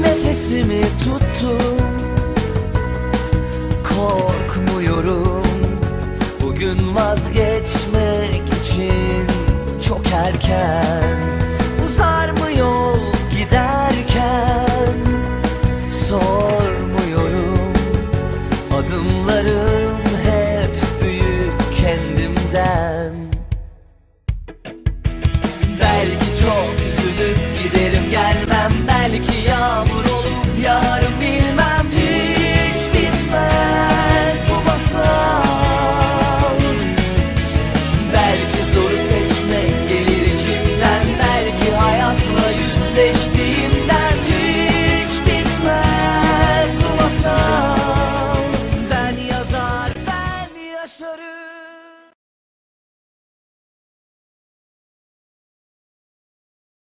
Nefesimi tuttum. Korkmuyorum. Bugün vazgeçmek için çok erken. Adımlarım hep büyük kendimden. Belki çok bitmez